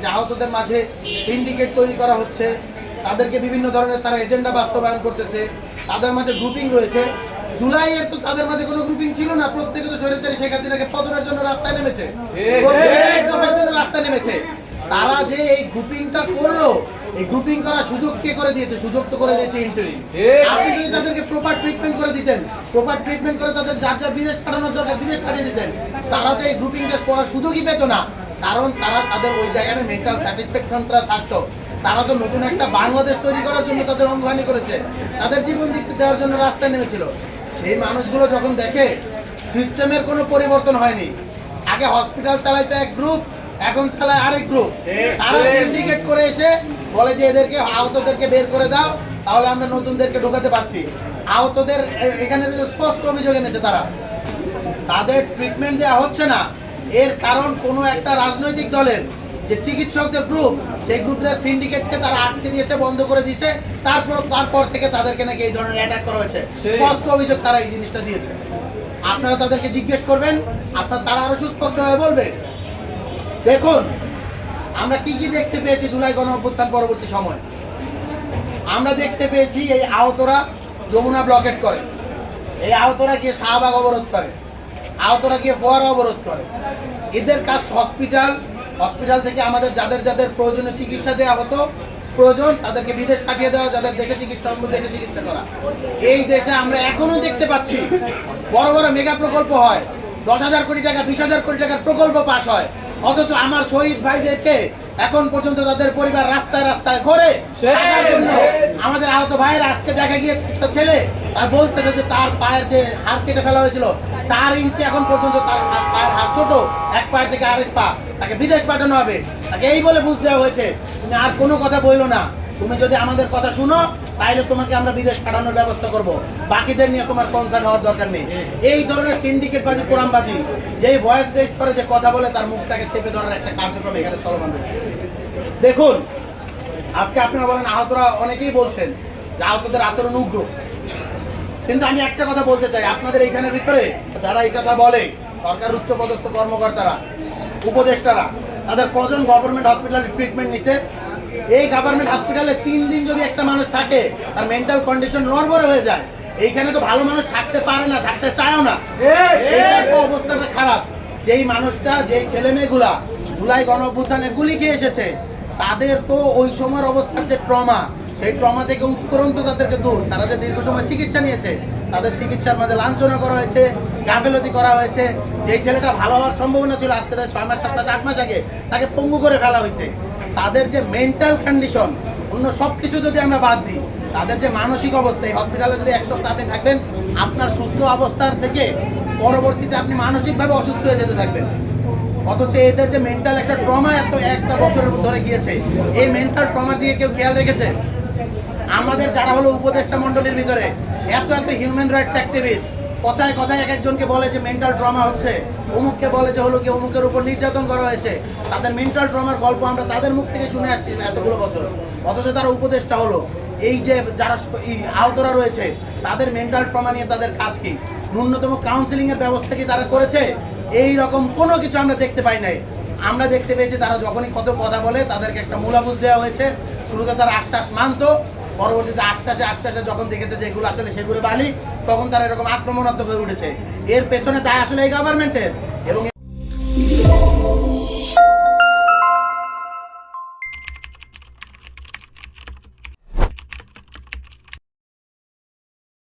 যে আহতদের মাঝে সিন্ডিকেট তৈরি করা হচ্ছে, তাদেরকে বিভিন্ন ধরনের তারা এজেন্ডা বাস্তবায়ন করতেছে, তাদের মাঝে গ্রুপিং রয়েছে। জুলাইয়ের তো তাদের মাঝে কোনো গ্রুপিং ছিল না, প্রত্যেকে তো স্বৈরাচারী শেখ হাসিনাকে পতনের জন্য রাস্তায় নেমেছে। রাস্তায় নেমেছে। তারা যে এই গ্রুপিংটা করল, এই গ্রুপিং করার সুযোগ কে করে দিয়েছে? সুযোগ তো করে দিয়েছে ইন্টারিম আপনি যদি তাদেরকে প্রপার ট্রিটমেন্ট করে দিতেন প্রপার ট্রিটমেন্ট করে তাদের যার যার বিদেশ পাঠানোর দরকার, বিদেশ পাঠিয়ে দিতেন, তারা তো এই গ্রুপিংটা করার সুযোগই পেত না। কারণ তারা তাদের ওই জায়গায় মেন্টাল স্যাটিসফ্যাকশনটা থাকতো। তারা তো নতুন একটা বাংলাদেশ তৈরি করার জন্য তাদের অঙ্গহানি করেছে। তাদের জীবন দিতে দেওয়ার জন্য রাস্তায় নেমেছিল। সেই মানুষগুলো যখন দেখে, সিস্টেমের কোনো পরিবর্তন হয়নি। আগে হসপিটাল চালাইতো এক গ্রুপ এখন চালায় আরেক গ্রুপ তারা সিন্ডিকেট করে এসে বলে যে, এদেরকে, আহতদেরকে বের করে দাও, তাহলে আমরা নতুনদেরকে ঢোকাতে পারছি। আহতদের এখানে স্পষ্ট অভিযোগ এনেছে তারা। তাদের ট্রিটমেন্ট দেওয়া হচ্ছে না। এর কারণ কোনো একটা রাজনৈতিক দলের যে চিকিৎসকদের গ্রুপ সেই গ্রুপদের সিন্ডিকেটকে তারা আটকে দিয়েছে বন্ধ করে দিয়েছে। তারপর তারপর থেকে তাদেরকে নাকি এই ধরনের অ্যাটাক করা হয়েছে। স্পষ্ট অভিযোগ তারা এই জিনিসটা দিয়েছে। আপনারা তাদেরকে জিজ্ঞেস করবেন আপনার তারা আরও সুস্পষ্টভাবে বলবে। দেখুন আমরা কি কি দেখতে পেয়েছি জুলাই গণ অভ্যুত্থান পরবর্তী সময়? আমরা দেখতে পেয়েছি এই আহতরা যমুনা ব্লকেট করে। এই আহতরা গিয়ে শাহবাগ অবরোধ করে। আহতরা গিয়ে ফোয়ারা অবরোধ করে। এদের কাজ হসপিটাল। হসপিটাল থেকে আমাদের যাদের যাদের প্রয়োজনীয় চিকিৎসা দেওয়া হতো, প্রয়োজন, তাদেরকে বিদেশ পাঠিয়ে দেওয়া, যাদের দেশে চিকিৎসা দেশে চিকিৎসা করা। এই দেশে আমরা এখনও দেখতে পাচ্ছি, বড় বড় মেগা প্রকল্প হয়। দশ হাজার কোটি টাকা, বিশ হাজার কোটি টাকার প্রকল্প পাশ হয়। অথচ আমার শহীদ ভাইদেরকে এখন পর্যন্ত তাদের পরিবার রাস্তায় রাস্তায় ঘরে আমাদের আহত ভাইয়ের আজকে দেখা গিয়েছে একটা ছেলে আর বলতেছে যে তার পায়ের যে হাড় কেটে ফেলা হয়েছিল চার ইঞ্চি এখন পর্যন্ত তার পায়ের হাড় ছোট এক পায়ের থেকে আরেক পা তাকে বিদেশ পাঠানো হবে। তাকে এই বলে বুঝ দেওয়া হয়েছে তুমি আর কোনো কথা বলল না। তুমি যদি আমাদের কথা শুনো তাহলে তোমাকে আমরা বিদেশ পাঠানোর ব্যবস্থা করব। বাকিদের নিয়ে তোমার কনসার্ন হওয়ার দরকার নেই। এই ধরনের সিন্ডিকেট বাজি কোরআনবাজি, যেই ভয়েস রেজ করে, যে কথা বলে, তার মুখটাকে চেপে ধরার একটা কার্যক্রম এখানে চলমান। দেখুন, আজকে আপনারা বলেন, আহতরা অনেকেই বলছেন যে আহতদের আচরণ উগ্র। কিন্তু আমি একটা কথা বলতে চাই, আপনাদের এইখানের ভিতরে যারা এই কথা বলে, সরকার উচ্চপদস্থ কর্মকর্তারা, উপদেষ্টারা, তাদের কজন গভর্নমেন্ট হসপিটালে ট্রিটমেন্ট নিছে? এই গভর্নমেন্ট হসপিটালে তিন দিন যদি একটা মানুষ থাকে তার মেন্টাল কন্ডিশন নড়বড়ে হয়ে যায়। এইখানে তো ভালো মানুষ থাকতে পারে না থাকতে চায়ও না। এইটার তো অবস্থাটা খারাপ। যেই মানুষটা যেই ছেলে মেয়েগুলা জুলাই গণ অভ্যুত্থানে গুলি খেয়ে এসেছে তাদের তো ওই সময়ের অবস্থার যে ট্রমা সেই ট্রমা থেকে উত্তরণ তো তাদেরকে দূর। তারা যে দীর্ঘ সময় চিকিৎসা নিয়েছে তাদের চিকিৎসার মাঝে লাঞ্ছনা করা হয়েছে গাফেলতি করা হয়েছে। যেই ছেলেটা ভালো হওয়ার সম্ভাবনা ছিল আজকে ছয় মাস সাত মাস আট মাস আগে তাকে পঙ্গু করে ফেলা হয়েছে। তাদের যে মেন্টাল কন্ডিশন অন্য সব কিছু যদি আমরা বাদ দিই, তাদের যে মানসিক অবস্থা, এই হসপিটালে যদি এক সপ্তাহ আপনি থাকবেন, আপনার সুস্থ অবস্থার থেকে পরবর্তীতে আপনি মানসিকভাবে অসুস্থ হয়ে যেতে থাকবেন। অথচ এদের যে মেন্টাল একটা ট্রমা এত একটা বছরের ধরে গিয়েছে, এই মেন্টাল ট্রমার দিকে কেউ খেয়াল রেখেছে? আমাদের যারা হলো উপদেষ্টা মণ্ডলীর ভিতরে, এত এত হিউম্যান রাইটস অ্যাক্টিভিস্ট কথায় কথায় এক একজনকে বলে যে মেন্টাল ট্রমা হচ্ছে। অমুককে বলে যে হলো কি অমুকের উপর নির্যাতন করা হয়েছে। তাদের মেন্টাল ট্রমার গল্প আমরা তাদের মুখ থেকে শুনে আসছি এতগুলো বছর। অথচ তারা উপদেষ্টা হলো, এই যে যারা আহতরা রয়েছে, তাদের মেন্টাল ট্রমা নিয়ে তাদের কাজ কি? ন্যূনতম কাউন্সিলিং এর ব্যবস্থা কি তারা করেছে? এই রকম কোনো কিছু আমরা দেখতে পাই নাই। আমরা দেখতে পেয়েছি তারা যখনই কত কথা বলে, তাদেরকে একটা মূলাবুজ দেওয়া হয়েছে। শুরুতে তারা আশ্বাস মানতো পরবর্তীতে আস্তে আস্তে আস্তে আস্তে যখন দেখেছে যে এগুলো আসলে সেগুলো বালি, তখন তারা এরকম আক্রমণাত্মক হয়ে উঠেছে। এর পেছনে দায় আসলে এই গভর্নমেন্টের এবং